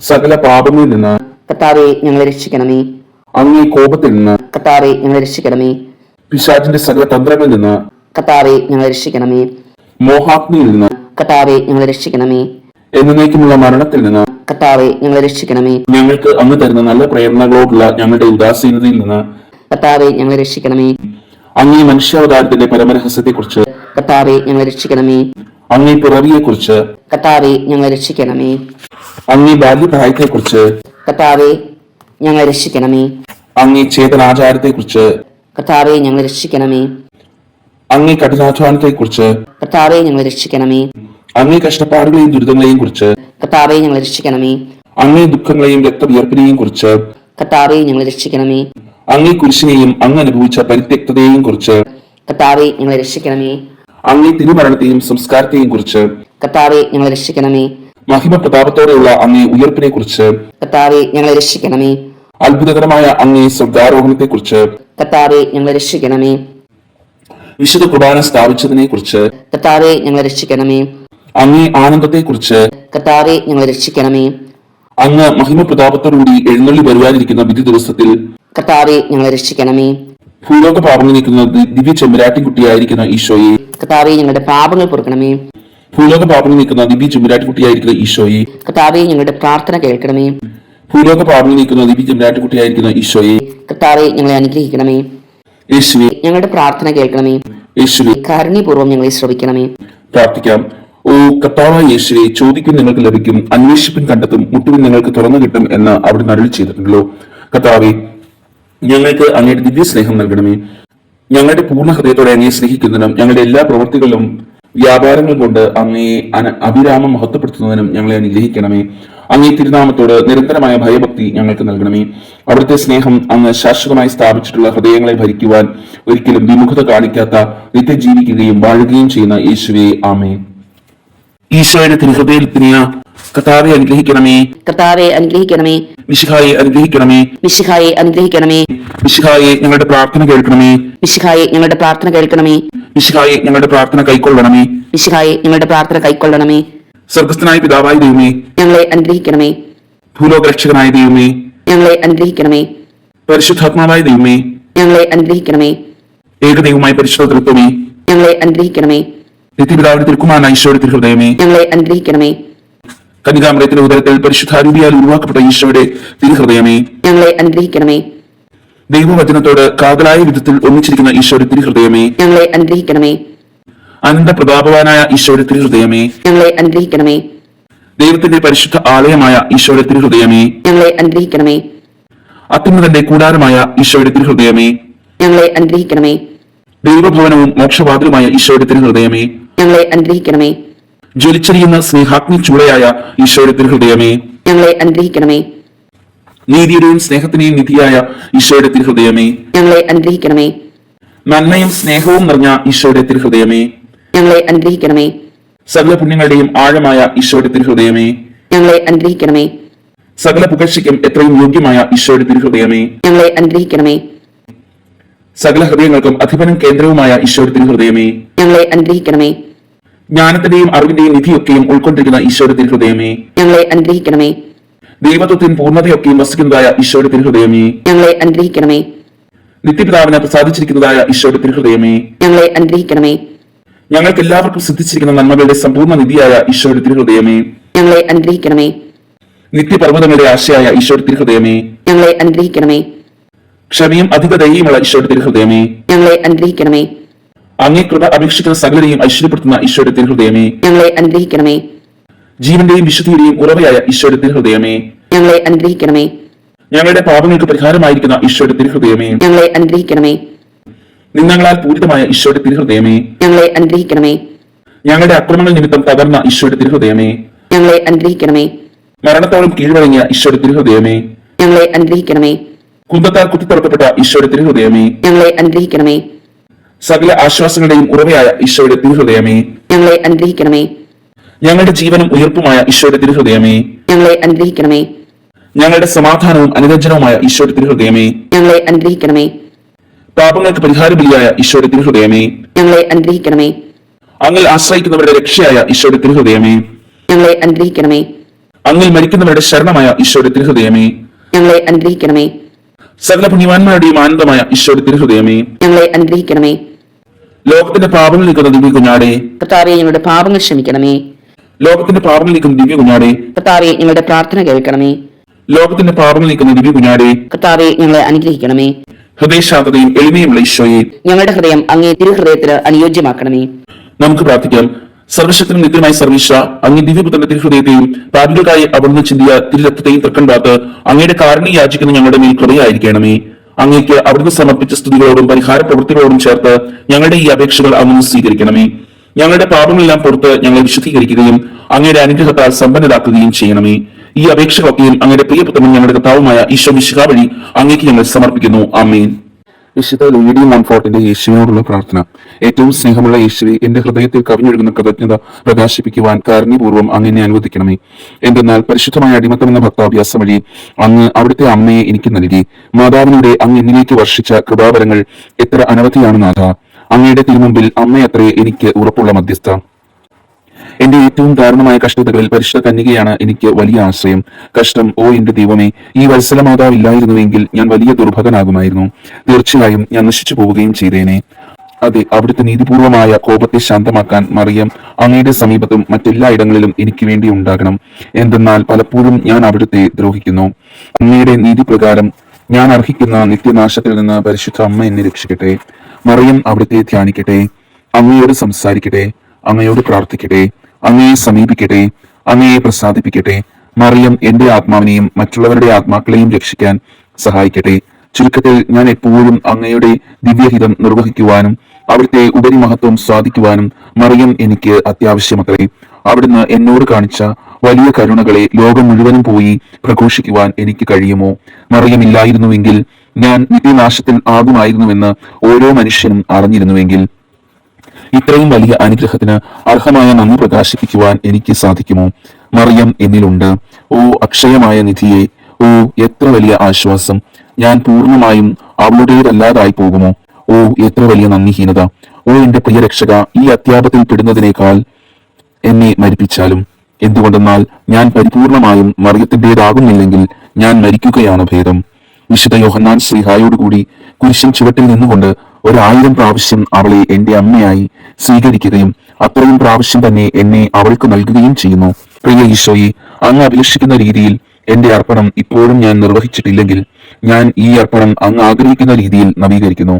സകല പാപങ്ങളിൽ നിന്ന് കർത്താവെ ഞങ്ങളെ രക്ഷിക്കണമേ. അങ്ങേ കോപത്തിൽ നിന്ന് കർത്താവെ ഞങ്ങളെ രക്ഷിക്കണമേ. പിശാചിന്റെ സകല തന്ത്രങ്ങളിൽ നിന്ന് കർത്താവെ ഞങ്ങളെ രക്ഷിക്കണമേ. മോഹാഗ്നിയിൽ നിന്ന് കർത്താവെ ഞങ്ങളെ രക്ഷിക്കണമേ. എന്നേക്കുമുള്ള മരണത്തിൽ നിന്ന് കർത്താവെ ഞങ്ങളെ രക്ഷിക്കണമേ. ഞങ്ങൾക്ക് അങ്ങ് തരുന്ന നല്ല പ്രേരണകളോടുള്ള ഞങ്ങളുടെ ഉദാസീനതയിൽ നിന്ന് കർത്താവെ ഞങ്ങളെ രക്ഷിക്കണമേ. അങ്ങേ മനുഷ്യാവതാരത്തിന്റെ പരമരഹസ്യത്തെക്കുറിച്ച് കർത്താവെ ഞങ്ങളെ രക്ഷിക്കണമേ. അങ്ങേ പിറവിയെക്കുറിച്ച് കർത്താവെ ഞങ്ങൾ രക്ഷിക്കണമേ. അങ്ങേ ബാല്യപ്രായത്തെക്കുറിച്ച് കർത്താവെ ഞങ്ങൾ രക്ഷിക്കണമേ. അങ്ങേ ചേതനാചാരത്തെക്കുറിച്ച് കർത്താവെ ഞങ്ങൾ രക്ഷിക്കണമേ. അങ്ങേ കഠിനാധ്വാനത്തെക്കുറിച്ച് കർത്താവെ ഞങ്ങൾ രക്ഷിക്കണമേ. അങ്ങേ കഷ്ടപ്പാടുകളെയും ദുരിതങ്ങളെയും കുറിച്ച് കർത്താവെ ഞങ്ങൾ രക്ഷിക്കണമേ. അങ്ങേ ദുഃഖങ്ങളെയും രക്തവിയർപ്പിനെയും കുറിച്ച് കർത്താവെ ഞങ്ങൾ രക്ഷിക്കണമേ. അങ്ങേ കുരിശിനെയും അങ്ങ് അനുഭവിച്ച പരിത്യക്തതയെയും കുറിച്ച് കർത്താവെ ഞങ്ങൾ രക്ഷിക്കണമേ. അങ്ങേ തിരുമരണത്തെയും സംസ്കാരത്തെയും കുറിച്ച് കർത്താവെ ഞങ്ങളെ രക്ഷിക്കണമേ. മഹിമ പ്രതാപത്തോടെയുള്ള അങ്ങേ ഉയർപ്പിനെ കുറിച്ച് കർത്താവെ ഞങ്ങളെ രക്ഷിക്കണമേ. അത്ഭുതകരമായ അങ്ങേ സ്വർഗാരോഹണത്തെ കുറിച്ച് കർത്താവെ ഞങ്ങളെ രക്ഷിക്കണമേ. വിശുദ്ധ കുർബാന സ്ഥാപിച്ചതിനെ കുറിച്ച് കർത്താവെ ഞങ്ങളെ രക്ഷിക്കണമേ. അങ്ങേ ആനന്ദത്തെ കുറിച്ച് കർത്താവെ ഞങ്ങളെ രക്ഷിക്കണമേ. അങ്ങ് മഹിമ പ്രതാപത്തോടുകൂടി എഴുന്നള്ളി വരുവാനിരിക്കുന്ന വിധി ദിവസത്തിൽ കർത്താവെ ഞങ്ങളെ രക്ഷിക്കണമേ. ഭൂലോക നീക്കുന്ന ദി- ദിവ്യ ചെമ്പരാട്ടിക്കുട്ടിയായിരിക്കുന്ന ഈശോയെ. കർത്താവെ ഞങ്ങളുടെ പാപങ്ങൾ പൊറുക്കണമേ. ഭൂലോക പാപങ്ങൾ നീക്കുന്ന ദിവ്യ ചെമ്പരാട്ടിക്കുട്ടിയായിരിക്കുന്ന ഈശോയെ. കർത്താവെ ഞങ്ങളുടെ പ്രാർത്ഥന കേൾക്കണമേ. ഭൂലോക പാപങ്ങൾ നീക്കുന്ന ദിവ്യ ചെമ്പരാട്ടിക്കുട്ടിയായിരിക്കുന്ന ഈശോയെ. കർത്താവെ ഞങ്ങളെ അനുഗ്രഹിക്കണമേ. യേശുവെ. ഞങ്ങളുടെ പ്രാർത്ഥന കേൾക്കണമേ. യേശുവെ. കാരുണ്യപൂർവം ഞങ്ങളെ ശ്രവിക്കണമേ. പ്രാർത്ഥിക്കാം. ഓ കർത്താവായ യേശുവെ ചോദിക്കും നിങ്ങൾക്ക് ലഭിക്കും അന്വേഷിപ്പിൻ കണ്ടെത്തും മുട്ടുവിൻ നിങ്ങൾക്ക് തുറന്നു കിട്ടും എന്ന് അവിടെ നടുവിൽ ചെയ്തിട്ടുണ്ടല്ലോ. കർത്താവെ ഞങ്ങൾക്ക് അങ്ങയുടെ ദിവ്യ സ്നേഹം നൽകണമേ. ഞങ്ങളുടെ പൂർണ ഹൃദയത്തോടെ അങ്ങയെ സ്നേഹിക്കുന്നതിനും ഞങ്ങളുടെ എല്ലാ പ്രവൃത്തികളിലും വ്യാപാരങ്ങൾ കൊണ്ട് അങ്ങയെ അഭിരാമം മഹത്വപ്പെടുത്തുന്നതിനും ഞങ്ങളെ അനുഗ്രഹിക്കണമേ. അങ്ങേ തിരുനാമത്തോട് നിരന്തരമായ ഭയഭക്തി ഞങ്ങൾക്ക് നൽകണമേ. അവിടുത്തെ സ്നേഹം അങ്ങ് ശാശ്വതമായി സ്ഥാപിച്ചിട്ടുള്ള ഹൃദയങ്ങളെ ഭരിക്കുവാൻ ഒരിക്കലും വിമുഖത കാണിക്കാത്ത നിത്യജീവിക്കുകയും വാഴുകയും ചെയ്യുന്ന യേശുവെ ആമേ ഈശോയുടെ തിരുഹൃദയത്തിനിയ കഥാവെ അനുഗ്രഹിക്കണമേ. കർത്താവെ അനുഗ്രഹിക്കണമേ. മിശിഹായെ അനുഗ്രഹിക്കണമേ. മിശിഹായെ അനുഗ്രഹിക്കണമേ. മിശിഹായെ ഞങ്ങളുടെ പ്രാർത്ഥന കേൾക്കണമേ. മിശിഹായെ ഞങ്ങളുടെ പ്രാർത്ഥന കേൾക്കണമേ. മിശിഹായെ ഞങ്ങളുടെ പ്രാർത്ഥന കൈക്കൊള്ളണമേ. മിശിഹായെ ഞങ്ങളുടെ പ്രാർത്ഥന കൈക്കൊള്ളണമേ. സ്വർഗസ്ഥനായ പിതാവായ ദൈവമേ. ഞങ്ങളെ അനുഗ്രഹിക്കണമേ. ഭൂലോകരക്ഷകനായ ദൈവമേ. ഞങ്ങളെ അനുഗ്രഹിക്കണമേ. പരിശുദ്ധാത്മാവായ ദൈവമേ. ഞങ്ങളെ അനുഗ്രഹിക്കണമേ. ഏകദൈവമായ പരിശുദ്ധ തൃത്വമേ ഞങ്ങളെ അനുഗ്രഹിക്കണമേ. നിത്യപിതാവിന്റെ തിരുക്കുമാരനായ ഈശോയുടെ തിരുഹൃദയമേ. ഞങ്ങളെ അനുഗ്രഹിക്കണമേ. കന്യകാമരത്തിന്റെ ഉദരത്തിൽ പരിശുദ്ധാരൂപിയാൽ ഉരുവാക്കപ്പെട്ട ഈശോയുടെ തിരുഹൃദയമേ. ഞങ്ങളെ അനുഗ്രഹിക്കണമേ. ദൈവവചനത്തോട് കാതലായ വിധത്തിൽ ഒന്നിച്ചിരിക്കുന്ന ഈശോയുടെ തിരുഹൃദയമേ. ഞങ്ങളെ അനുഗ്രഹിക്കണമേ. അനന്ത പ്രതാപവാനായ ഈശോയുടെ തിരുഹൃദയമേ. ഞങ്ങളെ അനുഗ്രഹിക്കണമേ. ദൈവത്തിന്റെ പരിശുദ്ധ ആലയമായ ഈശോയുടെ തിരുഹൃദയമേ. ഞങ്ങളെ അനുഗ്രഹിക്കണമേ. അത്യുന്നതന്റെ കൂടാരമായ ഈശോയുടെ തിരുഹൃദയമേ. ഞങ്ങളെ അനുഗ്രഹിക്കണമേ. ദൈവഭവനവും മോക്ഷവാതിലുമായ ഈശോയുടെ തിരുഹൃദയമേ. ഞങ്ങളെ അനുഗ്രഹിക്കണമേ. ജ്വലിച്ചെറിയുന്ന സ്നേഹാഗ്നി ചൂളയായ ഈശോയുടെ തിരുഹൃദയമേ ഞങ്ങളെ അനുഗ്രഹിക്കണമേ. നീതിയുടെയും സ്നേഹത്തിന്റെയും നിധിയായ ഈശോയുടെ തിരുഹൃദയമേ ഞങ്ങളെ അനുഗ്രഹിക്കണമേ. നന്മയും സ്നേഹവും നിറഞ്ഞ ഈശോയുടെ തിരുഹൃദയമേ ഞങ്ങളെ അനുഗ്രഹിക്കണമേ. സകല പുണ്യങ്ങളുടെയും ആഴമായ ഈശോയുടെ തിരുഹൃദയമേ ഞങ്ങളെ അനുഗ്രഹിക്കണമേ. സകല പുകഴ്ചയ്ക്കും എത്രയും യോഗ്യമായ ഈശോയുടെ തിരുഹൃദയമേ ഞങ്ങളെ അനുഗ്രഹിക്കണമേ. സകല ഹൃദയങ്ങൾക്കും അധിപനം കേന്ദ്രവുമായ ഈശോയുടെ തിരുഹൃദയമേ ഞങ്ങളെ അനുഗ്രഹിക്കണമേ. ജ്ഞാനത്തിന്റെയും അറിവിന്റെയും നിധിയൊക്കെയും ഉൾക്കൊണ്ടിരിക്കുന്ന ഈശോയുടെ ഹൃദയമേ. ഞങ്ങളെ അനുഗ്രഹിക്കണമേ. ദൈവത്വത്തിൻ പൂർണതയൊക്കെയും വസിക്കുന്നതായ ഈശോയുടെ ഹൃദയമേ. ഞങ്ങളെ അനുഗ്രഹിക്കണമേ. നിത്യപിതാവിനെ പ്രസാദിച്ചിരിക്കുന്നതായ ഈശോയുടെ ഹൃദയമേ. ഞങ്ങളെ അനുഗ്രഹിക്കണമേ. ഞങ്ങൾക്ക് എല്ലാവർക്കും സിദ്ധിച്ചിരിക്കുന്ന നന്മകളുടെ സമ്പൂർണ നിധിയായ ഈശോയുടെ ഹൃദയമേ. ഞങ്ങളെ അനുഗ്രഹിക്കണമേ. നിത്യപർവതങ്ങളുടെ ആശയായ ഈശോയുടെ ഹൃദയമേ. ഞങ്ങളെ അനുഗ്രഹിക്കണമേ. ക്ഷമയും അധിക ദയയുമുള്ള ഈശോയുടെ ഹൃദയമേ. ഞങ്ങളെ അനുഗ്രഹിക്കണമേ. അങ്ങേ കൃപ അപേക്ഷിക്കുന്ന സകലരെയും ഐശ്വര്യപ്പെടുത്തുന്ന ഈശോയുടെ തിരുഹൃദയമേ. ഞങ്ങളെ അനുഗ്രഹിക്കണമേ. ജീവന്റെയും വിശുദ്ധിയുടെയും ഉറവയായ ഈശോയുടെ തിരുഹൃദയമേ. ഞങ്ങളെ അനുഗ്രഹിക്കണമേ. ഞങ്ങളുടെ പാപങ്ങൾക്ക് പരിഹാരമായിരിക്കുന്ന ഈശോയുടെ തിരുഹൃദയമേ. ഞങ്ങളെ അനുഗ്രഹിക്കണമേ. നിന്നങ്ങളാൽ പൂരിതമായ ഈശോയുടെ തിരുഹൃദയമേ. ഞങ്ങളെ അനുഗ്രഹിക്കണമേ. ഞങ്ങളുടെ അക്രമങ്ങൾ നിമിത്തം തകർന്ന ഈശോയുടെ തിരുഹൃദയമേ. ഞങ്ങളെ അനുഗ്രഹിക്കണമേ. മരണത്തോളം കീഴ്വഴങ്ങിയ ഈശോയുടെ തിരുഹൃദയമേ. ഞങ്ങളെ അനുഗ്രഹിക്കണമേ. കുന്തത്താൽ കുത്തിത്തുറക്കപ്പെട്ട ഈശോയുടെ തിരുഹൃദയമേ. ഞങ്ങളെ അനുഗ്രഹിക്കണമേ. സകല ആശ്വാസങ്ങളുടെയും ഉറവയായ ഈശോയുടെ തിരുഹൃദയമേ. ഞങ്ങളെ അനുഗ്രഹിക്കണമേ. ഞങ്ങളുടെ ജീവനും ഉയർപ്പുമായ ഈശോയുടെ തിരുഹൃദയമേ. ഞങ്ങളെ അനുഗ്രഹിക്കണമേ. ഞങ്ങളുടെ സമാധാനവും അനുരഞ്ജനവുമായ ഈശോയുടെ തിരുഹൃദയമേ. ഞങ്ങളെ അനുഗ്രഹിക്കണമേ. പാപങ്ങൾക്ക് പരിഹാരബലിയായ ഈശോയുടെ തിരുഹൃദയമേ. ഞങ്ങളെ അനുഗ്രഹിക്കണമേ. അങ്ങിൽ ആശ്രയിക്കുന്നവരുടെ രക്ഷയായ ഈശോയുടെ തിരുഹൃദയമേ. ഞങ്ങളെ അനുഗ്രഹിക്കണമേ. അങ്ങിൽ മരിക്കുന്നവരുടെ ശരണമായ ഈശോയുടെ തിരുഹൃദയമേ. ഞങ്ങളെ അനുഗ്രഹിക്കണമേ. സകല പുണ്യവാന്മാരുടെയും ആനന്ദമായ ഈശ്വരത്തിന്റെ ഹൃദയമേ ഞങ്ങളെ അനുഗ്രഹിക്കണമേ. ലോകത്തിന്റെ പാപങ്ങൾ നീക്കുന്ന ദിവ്യ കുഞ്ഞാടെ. കർത്താവെ ഞങ്ങളുടെ പാപങ്ങൾ ക്ഷമിക്കണമേ. ലോകത്തിന്റെ പാപങ്ങൾ നീക്കുന്ന ദിവ്യ കുഞ്ഞാടെ. കർത്താവെ ഞങ്ങളുടെ പ്രാർത്ഥന കേൾക്കണമേ. ലോകത്തിന്റെ പാപങ്ങൾ നീക്കുന്ന ദിവ്യ കുഞ്ഞാടെ. കർത്താവെ ഞങ്ങളെ അനുഗ്രഹിക്കണമേ. ഹൃദയശാന്തതയും എളിമയുമുള്ള ഈശോയെ. ഞങ്ങളുടെ ഹൃദയം അങ്ങേ തിരുഹൃദയത്തിന് അനുയോജ്യമാക്കണമേ. നമുക്ക് പ്രാർത്ഥിക്കാം. സർവശക്തനും നിത്യമായ സർവീശ അങ്ങ് ദിവ്യപുത്രന്റെ തിരുഹൃദയത്തെയും പാപികൾക്കായി അവിടുന്ന് ചിന്തിയ തിരുരക്തത്തെയും തൃക്കണ്ടാത്ത് അങ്ങയുടെ കാരണം യാചിക്കുന്ന ഞങ്ങളുടെ മേൽ കൃപയായിരിക്കണമേ. അങ്ങേക്ക് അവിടുന്ന് സമർപ്പിച്ച സ്തുതികളോടും പരിഹാര പ്രവൃത്തികളോടും ചേർത്ത് ഞങ്ങളുടെ ഈ അപേക്ഷകൾ അവിടുന്ന് സ്വീകരിക്കണമേ. ഞങ്ങളുടെ പാപങ്ങളെല്ലാം പുറത്ത് ഞങ്ങളെ വിശുദ്ധീകരിക്കുകയും അങ്ങയുടെ അനുഗ്രഹത്താൽ സമ്പന്നരാക്കുകയും ചെയ്യണമേ. ഈ അപേക്ഷകളൊക്കെയും അങ്ങയുടെ പ്രിയപുത്രനും ഞങ്ങളുടെ കർത്താവുമായ ഈശോ മിശിഹ വഴി അങ്ങേക്ക് ഞങ്ങൾ സമർപ്പിക്കുന്നു. ആമേൻ. വിശുദ്ധ ലീഡി മോൺഫോർട്ടിന്റെ യേശുവിനോടുള്ള പ്രാർത്ഥന. ഏറ്റവും സ്നേഹമുള്ള യേശുവെ എന്റെ ഹൃദയത്തിൽ കവിഞ്ഞൊഴുകുന്ന കൃതജ്ഞത പ്രകാശിപ്പിക്കുവാൻ കാരുണ്യപൂർവം അങ്ങനെ അനുവദിക്കണമേ. എന്തെന്നാൽ പരിശുദ്ധമായ അടിമത്തം എന്ന ഭക്താഭ്യാസം വഴി അങ്ങ് അവിടുത്തെ അമ്മയെ എനിക്ക് നൽകി. മാതാവിനൂടെ അങ്ങ് എന്നിലേക്ക് വർഷിച്ച കൃപാവരങ്ങൾ എത്ര അനവധിയാണ് നാഥ. അങ്ങയുടെ തിരുമുമ്പിൽ അമ്മയത്രേ എനിക്ക് ഉറപ്പുള്ള മധ്യസ്ഥ. എന്റെ ഏറ്റവും ദാരുണമായ കഷ്ടതകളിൽ പരിശുദ്ധ കന്യകയാണ് എനിക്ക് വലിയ ആശ്രയം. കഷ്ടം ഓ എന്റെ ദൈവമേ ഈ വത്സല മാതാവ് ഇല്ലായിരുന്നുവെങ്കിൽ ഞാൻ വലിയ ദുർഭകനാകുമായിരുന്നു തീർച്ചയായും ഞാൻ നശിച്ചു പോവുകയും ചെയ്തേനെ. അതെ അവിടുത്തെ നീതിപൂർവമായ കോപത്തെ ശാന്തമാക്കാൻ മറിയം അങ്ങയുടെ സമീപത്തും മറ്റെല്ലാ ഇടങ്ങളിലും എനിക്ക് വേണ്ടി ഉണ്ടാകണം. എന്തെന്നാൽ പലപ്പോഴും ഞാൻ അവിടുത്തെ ദ്രോഹിക്കുന്നു. അങ്ങയുടെ നീതിപ്രകാരം ഞാൻ അർഹിക്കുന്ന നിത്യനാശത്തിൽ നിന്ന് പരിശുദ്ധ അമ്മ എന്നെ രക്ഷിക്കട്ടെ. മറിയം അവിടുത്തെ ധ്യാനിക്കട്ടെ. അങ്ങയോട് സംസാരിക്കട്ടെ. അങ്ങയോട് പ്രാർത്ഥിക്കട്ടെ. അങ്ങയെ സമീപിക്കട്ടെ അങ്ങയെ പ്രസാദിപ്പിക്കട്ടെ. മറിയം എന്റെ ആത്മാവിനെയും മറ്റുള്ളവരുടെ ആത്മാക്കളെയും രക്ഷിക്കാൻ സഹായിക്കട്ടെ. ചുരുക്കത്തിൽ ഞാൻ എപ്പോഴും അങ്ങയുടെ ദിവ്യഹിതം നിർവഹിക്കുവാനും അവിടുത്തെ ഉപരിമഹത്വം സാധിക്കുവാനും മറിയം എനിക്ക് അത്യാവശ്യമത്രേ. അവിടുന്ന് എന്നോട് കാണിച്ച വലിയ കരുണകളെ ലോകം മുഴുവനും പോയി പ്രഘോഷിക്കുവാൻ എനിക്ക് കഴിയുമോ? മറിയമില്ലായിരുന്നുവെങ്കിൽ ഞാൻ നിത്യനാശത്തിൽ ആകുമായിരുന്നുവെന്ന് ഓരോ മനുഷ്യനും അറിഞ്ഞിരുന്നുവെങ്കിൽ ഇത്രയും വലിയ അനുഗ്രഹത്തിന് അർഹമായ നന്ദി പ്രകാശിപ്പിക്കുവാൻ എനിക്ക് സാധിക്കുമോ? മറിയം എന്നിലുണ്ട്. ഓ അക്ഷയമായ നിധിയെ ഓ എത്ര വലിയ ആശ്വാസം. ഞാൻ പൂർണമായും അവളുടേതല്ലാതായി പോകുമോ? ഓ എത്ര വലിയ നന്ദിഹീനത. ഓ എന്റെ പ്രിയ രക്ഷക ഈ അത്യാപത്തിൽ പെടുന്നതിനേക്കാൾ എന്നെ മരിപ്പിച്ചാലും. എന്തുകൊണ്ടെന്നാൽ ഞാൻ പരിപൂർണമായും മറിയത്തിന്റെതാകുന്നില്ലെങ്കിൽ ഞാൻ മരിക്കുകയാണ് ഭേദം. വിശുദ്ധ യോഹന്നാൻ ശ്രീഹായോടുകൂടി കുരിശൻ ചുവട്ടിൽ നിന്നുകൊണ്ട് ഒരായിരം പ്രാവശ്യം അവളെ എന്റെ അമ്മയായി സ്വീകരിക്കുകയും അത്രയും പ്രാവശ്യം തന്നെ എന്നെ അവൾക്ക് നൽകുകയും ചെയ്യുന്നു. പ്രിയ ഈശോയെ അങ്ങ് അഭിലഷിക്കുന്ന രീതിയിൽ എന്റെ അർപ്പണം ഇപ്പോഴും ഞാൻ നിർവഹിച്ചിട്ടില്ലെങ്കിൽ ഞാൻ ഈ അർപ്പണം അങ്ങ് ആഗ്രഹിക്കുന്ന രീതിയിൽ നവീകരിക്കുന്നു.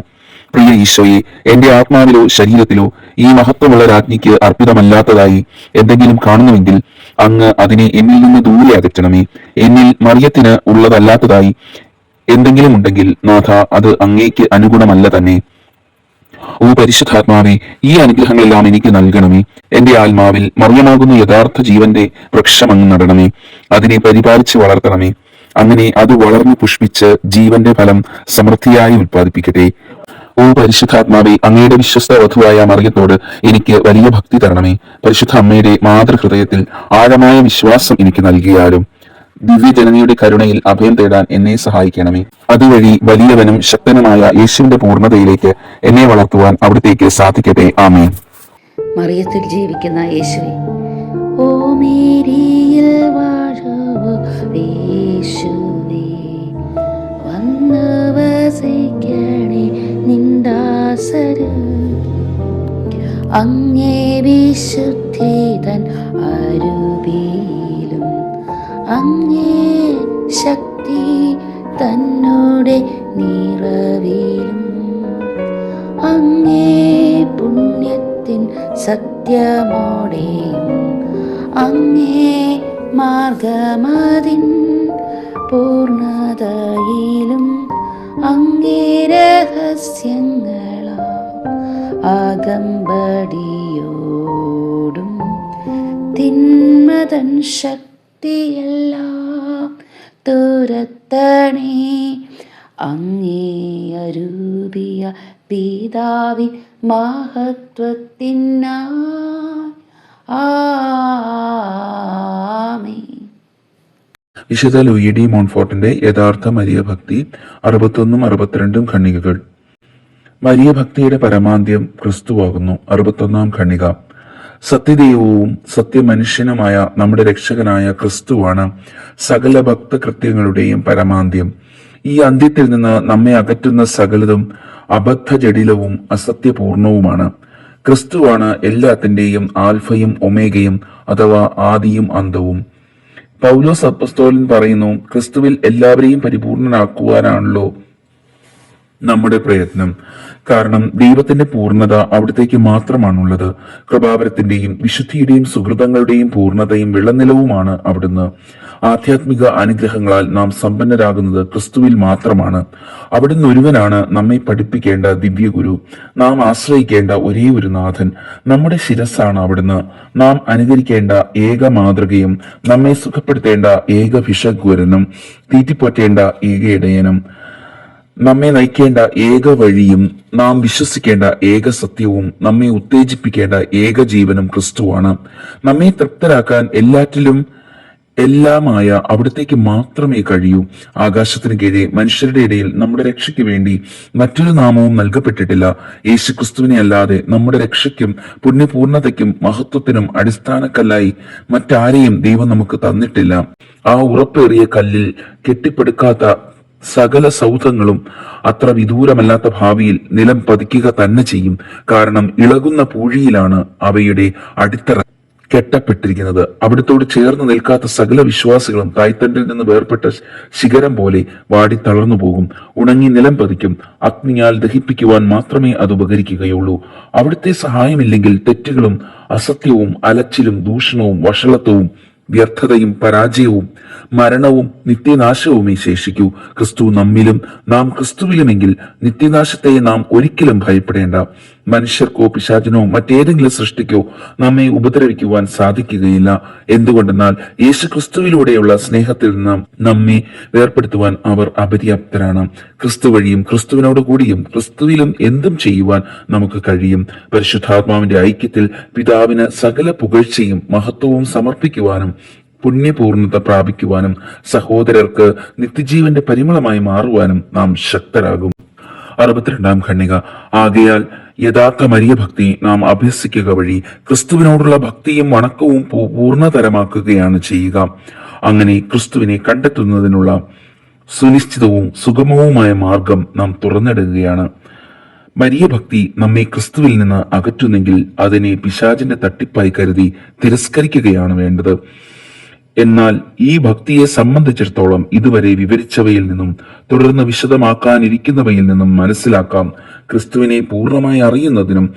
പ്രിയ ഈശോയെ എന്റെ ആത്മാവിലോ ശരീരത്തിലോ ഈ മഹത്വമുള്ള രാജ്ഞിക്ക് അർപ്പിതമല്ലാത്തതായി എന്തെങ്കിലും കാണുന്നുവെങ്കിൽ അങ്ങ് അതിനെ എന്നിൽ നിന്ന് ദൂരെ അകറ്റണമേ. എന്നിൽ മറിയത്തിന് ഉള്ളതല്ലാത്തതായി എന്തെങ്കിലും ഉണ്ടെങ്കിൽ നാഥ അത് അങ്ങേക്ക് അനുഗുണമല്ല തന്നെ. ഓ പരിശുദ്ധാത്മാവെ ഈ അനുഗ്രഹങ്ങളെല്ലാം എനിക്ക് നൽകണമേ. എന്റെ ആത്മാവിൽ മറിയമാകുന്ന യഥാർത്ഥ ജീവന്റെ വൃക്ഷം അങ്ങ് നടണമേ. അതിനെ പരിപാലിച്ച് വളർത്തണമേ. അങ്ങനെ അത് വളർന്നു പുഷ്പിച്ച് ജീവന്റെ ഫലം സമൃദ്ധിയായി ഉൽപ്പാദിപ്പിക്കട്ടെ. ഓ പരിശുദ്ധാത്മാവെ അങ്ങയുടെ വിശ്വസ്ത വധുവായ മറിയത്തോട് എനിക്ക് വലിയ ഭക്തി തരണമേ. പരിശുദ്ധ അമ്മയുടെ മാതൃഹൃദയത്തിൽ ആഴമായ വിശ്വാസം എനിക്ക് നൽകിയാലും ദിവ്യജനനിയുടെ കരുണയിൽ അഭയം തേടാൻ എന്നെ സഹായിക്കണമേ. അതുവഴി വലിയവനും ശക്തനുമായ യേശുവിന്റെ പൂർണതയിലേക്ക് എന്നെ വളർത്തുവാൻ അവിടത്തേക്ക് സാധിക്കട്ടെ. ആമേ മറിയത്തിൽ ജീവിക്കുന്ന യേശുവെ ഓ മേരിയിൽ വാഴുവോ യേശുവേ വന്ന് വസിക്കണേ നിന്ദാസര്. അങ്ങേ വിശുദ്ധിതൻ അരുവിയിലും അങ്ങേ ശക്തി തന്നോടെ നിറവിലും. അങ്ങേ പുണ്യത്തിൻ സത്യമോടെയും അങ്ങേ മാർഗമതിൻ പൂർണതയിലും. അങ്ങേ രഹസ്യങ്ങളാ അകമ്പടിയോടും തിന്മതൻ ശക്തിയെല്ലാം തുരത്തണേ അങ്ങേ അരൂപിയ പിതാവിൻ മഹത്വത്തിനായി. ആമേ വിശുദ്ധ ലൂയി ഡി മോൺഫോർട്ടിന്റെ യഥാർത്ഥ മരിയ ഭക്തി അറുപത്തൊന്നും അറുപത്തിരണ്ടും ഖണ്ണികകൾ മരിയ ഭക്തിയുടെ പരമാന്ത്യം ക്രിസ്തുവാകുന്നു. അറുപത്തൊന്നാം ഖണ്ഡിക. സത്യദൈവവും സത്യമനുഷ്യനുമായ നമ്മുടെ രക്ഷകനായ ക്രിസ്തുവാണ് സകല ഭക്തകൃത്യങ്ങളുടെയും പരമാന്ത്യം. ഈ അന്ത്യത്തിൽ നിന്ന് നമ്മെ അകറ്റുന്ന സകലതും അബദ്ധജടിലവും അസത്യപൂർണവുമാണ്. ക്രിസ്തുവാണ് എല്ലാത്തിന്റെയും ആൽഫയും ഒമേഗയും അഥവാ ആദിയും അന്തവും. പൗലോസ് അപ്പസ്തോലൻ പറയുന്നു ക്രിസ്തുവിൽ എല്ലാവരെയും പരിപൂർണനാക്കുവാനാണല്ലോ നമ്മുടെ പ്രയത്നം. കാരണം ദൈവത്തിന്റെ പൂർണത അവിടത്തേക്ക് മാത്രമാണുള്ളത്. കൃപാവരത്തിന്റെയും വിശുദ്ധിയുടെയും സുഹൃതങ്ങളുടെയും പൂർണതയും വിളനിലവുമാണ് അവിടുന്ന്. ആധ്യാത്മിക അനുഗ്രഹങ്ങളാൽ നാം സമ്പന്നരാകുന്നത് ക്രിസ്തുവിൽ മാത്രമാണ്. അവിടുന്ന് ഒരുവനാണ് നമ്മെ പഠിപ്പിക്കേണ്ട ദിവ്യഗുരു. നാം ആശ്രയിക്കേണ്ട ഒരേ ഒരു നാഥൻ. നമ്മുടെ ശിരസ്സാണ് അവിടുന്ന്. നാം അനുകരിക്കേണ്ട ഏക മാതൃകയും നമ്മെ സുഖപ്പെടുത്തേണ്ട ഏക ഭിഷഗ്വരനും തീറ്റിപ്പോറ്റേണ്ട ഏക ഇടയനും. നമ്മെ നയിക്കേണ്ട ഏക വഴിയും നാം വിശ്വസിക്കേണ്ട ഏക സത്യവും നമ്മെ ഉത്തേജിപ്പിക്കേണ്ട ഏക ജീവനും ക്രിസ്തുവാണ്. നമ്മെ തൃപ്തരാക്കാൻ എല്ലാറ്റിലും എല്ലാമായ അവിടത്തേക്ക് മാത്രമേ കഴിയൂ. ആകാശത്തിന് കീഴെ മനുഷ്യരുടെ ഇടയിൽ നമ്മുടെ രക്ഷയ്ക്ക് വേണ്ടി മറ്റൊരു നാമവും നൽകപ്പെട്ടിട്ടില്ല. യേശു ക്രിസ്തുവിനെ അല്ലാതെ നമ്മുടെ രക്ഷയ്ക്കും പുണ്യപൂർണതയ്ക്കും മഹത്വത്തിനും അടിസ്ഥാനക്കല്ലായി മറ്റാരെയും ദൈവം നമുക്ക് തന്നിട്ടില്ല. ആ ഉറപ്പേറിയ കല്ലിൽ കെട്ടിപ്പടുക്കാത്ത സകല സൗധങ്ങളും അത്ര വിദൂരമല്ലാത്ത ഭാവിയിൽ നിലം പതിക്കുക തന്നെ ചെയ്യും. കാരണം ഇളകുന്ന പൂഴിയിലാണ് അവയുടെ അടിത്തറ കെട്ടപ്പെട്ടിരിക്കുന്നത്. അവിടത്തോട് ചേർന്ന് നിൽക്കാത്ത സകല വിശ്വാസികളും തായ്തണ്ടിൽ നിന്ന് വേർപെട്ട ശിഖരം പോലെ വാടി തളർന്നു പോകും. ഉണങ്ങി നിലം പതിക്കും. അഗ്നിയാൽ ദഹിപ്പിക്കുവാൻ മാത്രമേ അത് ഉപകരിക്കുകയുള്ളൂ. അവിടുത്തെ സഹായമില്ലെങ്കിൽ തെറ്റുകളും അസത്യവും അലച്ചിലും ദൂഷണവും വഷളത്വവും വ്യർത്ഥതയും പരാജയവും മരണവും നിത്യനാശവുമേ ശേഷിക്കൂ. ക്രിസ്തു നമ്മിലും നാം ക്രിസ്തുവിലുമെങ്കിൽ നിത്യനാശത്തെ നാം ഒരിക്കലും ഭയപ്പെടേണ്ട. മനുഷ്യർക്കോ പിശാചിനോ മറ്റേതെങ്കിലും സൃഷ്ടിക്കോ നമ്മെ ഉപദ്രവിക്കുവാൻ സാധിക്കുകയില്ല. എന്തുകൊണ്ടെന്നാൽ യേശു ക്രിസ്തുവിലൂടെയുള്ള സ്നേഹത്തിൽ നിന്ന് നമ്മെ വേർപ്പെടുത്തുവാൻ അവർ അപര്യാപ്തരാണ്. ക്രിസ്തു വഴിയും ക്രിസ്തുവിനോട് കൂടിയും ക്രിസ്തുവിലും എന്തും ചെയ്യുവാൻ നമുക്ക് കഴിയും. പരിശുദ്ധാത്മാവിന്റെ ഐക്യത്തിൽ പിതാവിന് സകല പുകഴ്ചയും മഹത്വവും സമർപ്പിക്കുവാനും പുണ്യപൂർണത പ്രാപിക്കുവാനും സഹോദരർക്ക് നിത്യജീവന്റെ പരിമളമായി മാറുവാനും നാം ശക്തരാകും. അറുപത്തിരണ്ടാം ഖണ്ണിക ആകയാൽ യഥാർത്ഥ മരിയ ഭക്തി നാം അഭ്യസിക്കുക വഴി ക്രിസ്തുവിനോടുള്ള ഭക്തിയും വണക്കവും പൂർണതരമാക്കുകയാണ് ചെയ്യുക. അങ്ങനെ ക്രിസ്തുവിനെ കണ്ടെത്തുന്നതിനുള്ള സുനിശ്ചിതവും സുഗമവുമായ മാർഗം നാം തുറന്നിടുകയാണ്. മരിയ ഭക്തി നമ്മെ ക്രിസ്തുവിൽ നിന്ന് അകറ്റുന്നെങ്കിൽ അതിനെ പിശാചിന്റെ തട്ടിപ്പായി കരുതി തിരസ്കരിക്കുകയാണ് വേണ്ടത്. എന്നാൽ ഈ ഭക്തിയെ സംബന്ധിച്ചിടത്തോളം ഇതുവരെ വിവരിച്ചവയിൽ നിന്നും തുടർന്ന് വിശദമാക്കാനിരിക്കുന്നവയിൽ നിന്നും മനസ്സിലാക്കാം. ക്രിസ്തുവിനെ പൂർണമായി അറിയുന്നതിനും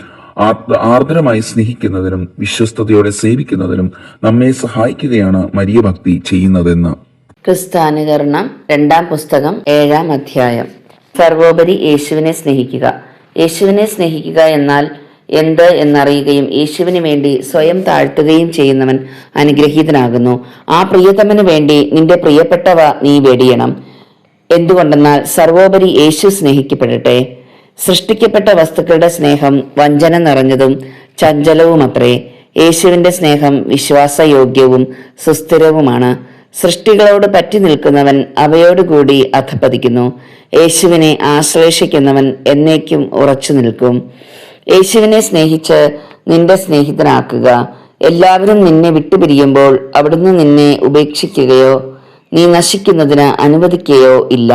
ആർദ്രമായി സ്നേഹിക്കുന്നതിനും വിശ്വസ്തയോടെ സേവിക്കുന്നതിനും നമ്മെ സഹായിക്കുകയാണ് മരിയ ഭക്തി ചെയ്യുന്നതെന്ന്. ക്രിസ്താനുകരണം രണ്ടാം പുസ്തകം ഏഴാം അധ്യായം. സർവോപരി യേശുവിനെ സ്നേഹിക്കുക. യേശുവിനെ സ്നേഹിക്കുക എന്നാൽ എന്ത് എന്നറിയുകയും യേശുവിന് വേണ്ടി സ്വയം താഴ്ത്തുകയും ചെയ്യുന്നവൻ അനുഗ്രഹീതനാകുന്നു. ആ പ്രിയതമന് വേണ്ടി നിന്റെ പ്രിയപ്പെട്ടവ നീ വെടിയണം. എന്തുകൊണ്ടെന്നാൽ സർവോപരി യേശു സ്നേഹിക്കപ്പെടട്ടെ. സൃഷ്ടിക്കപ്പെട്ട വസ്തുക്കളുടെ സ്നേഹം വഞ്ചന നിറഞ്ഞതും ചഞ്ചലവുമത്രേ. യേശുവിന്റെ സ്നേഹം വിശ്വാസയോഗ്യവും സുസ്ഥിരവുമാണ്. സൃഷ്ടികളോട് പറ്റി നിൽക്കുന്നവൻ അവയോടുകൂടി അധപ്പതിക്കുന്നു യേശുവിനെ ആശ്ലേഷിക്കുന്നവൻ എന്നേക്കും ഉറച്ചു നിൽക്കും. യേശുവിനെ സ്നേഹിച്ച് നിന്റെ സ്നേഹിതനാക്കുക. എല്ലാവരും നിന്നെ വിട്ടുപിരിയുമ്പോൾ അവിടുന്ന് നിന്നെ ഉപേക്ഷിക്കുകയോ നീ നശിക്കുന്നതിന് അനുവദിക്കുകയോ ഇല്ല.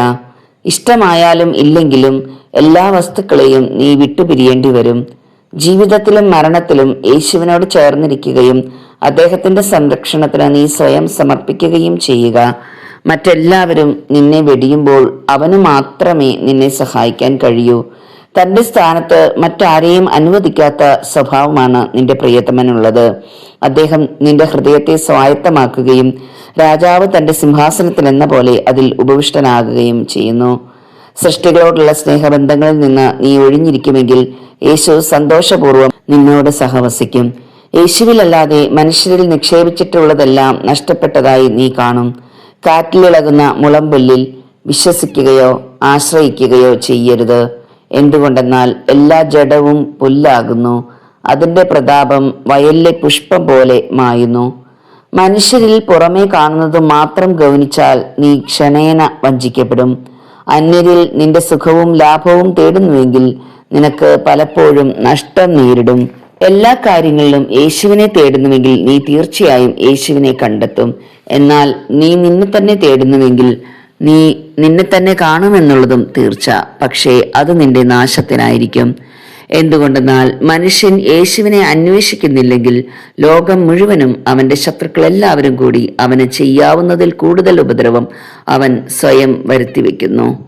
ഇഷ്ടമായാലും ഇല്ലെങ്കിലും എല്ലാ വസ്തുക്കളെയും നീ വിട്ടുപിരിയേണ്ടി വരും. ജീവിതത്തിലും മരണത്തിലും യേശുവിനോട് ചേർന്നിരിക്കുകയും അദ്ദേഹത്തിന്റെ സംരക്ഷണത്തിന് നീ സ്വയം സമർപ്പിക്കുകയും ചെയ്യുക. മറ്റെല്ലാവരും നിന്നെ വെടിയുമ്പോൾ അവന് മാത്രമേ നിന്നെ സഹായിക്കാൻ കഴിയൂ. തന്റെ സ്ഥാനത്ത് മറ്റാരെയും അനുവദിക്കാത്ത സ്വഭാവമാണ് നിന്റെ പ്രിയതമനുള്ളത് അദ്ദേഹം നിന്റെ ഹൃദയത്തെ സ്വായത്തമാക്കുകയും രാജാവ് തന്റെ സിംഹാസനത്തിൽ എന്ന പോലെ അതിൽ ഉപവിഷ്ടനാകുകയും ചെയ്യുന്നു. സൃഷ്ടികളോടുള്ള സ്നേഹബന്ധങ്ങളിൽ നിന്ന് നീ ഒഴിഞ്ഞിരിക്കുമെങ്കിൽ യേശു സന്തോഷപൂർവം നിന്നോട് സഹവസിക്കും. യേശുവിലല്ലാതെ മനുഷ്യരിൽ നിക്ഷേപിച്ചിട്ടുള്ളതെല്ലാം നഷ്ടപ്പെട്ടതായി നീ കാണും. കാറ്റിലിളകുന്ന മുളമ്പുല്ലിൽ വിശ്വസിക്കുകയോ ആശ്രയിക്കുകയോ ചെയ്യരുത്. എന്തുകൊണ്ടെന്നാൽ എല്ലാ ജഡവും പുല്ലാകുന്നു. അതിന്റെ പ്രതാപം വയലിലെ പുഷ്പം പോലെ മായുന്നു. മനുഷ്യരിൽ പുറമേ കാണുന്നത് മാത്രം ഗൗനിച്ചാൽ നീ ക്ഷണേന വഞ്ചിക്കപ്പെടും. അന്യരിൽ നിന്റെ സുഖവും ലാഭവും തേടുന്നുവെങ്കിൽ നിനക്ക് പലപ്പോഴും നഷ്ടം നേരിടും. എല്ലാ കാര്യങ്ങളിലും യേശുവിനെ തേടുന്നുവെങ്കിൽ നീ തീർച്ചയായും യേശുവിനെ കണ്ടെത്തും. എന്നാൽ നീ നിന്നെ തന്നെ തേടുന്നുവെങ്കിൽ നീ നിന്നെ തന്നെ കാണുമെന്നുള്ളതും തീർച്ച. പക്ഷേ അത് നിന്റെ നാശത്തിനായിരിക്കും. എന്തുകൊണ്ടെന്നാൽ മനുഷ്യൻ യേശുവിനെ അന്വേഷിക്കുന്നില്ലെങ്കിൽ ലോകം മുഴുവനും അവന്റെ ശത്രുക്കളെല്ലാവരും കൂടി അവന് ചെയ്യാവുന്നതിൽ കൂടുതൽ ഉപദ്രവം അവൻ സ്വയം വരുത്തിവെക്കുന്നു.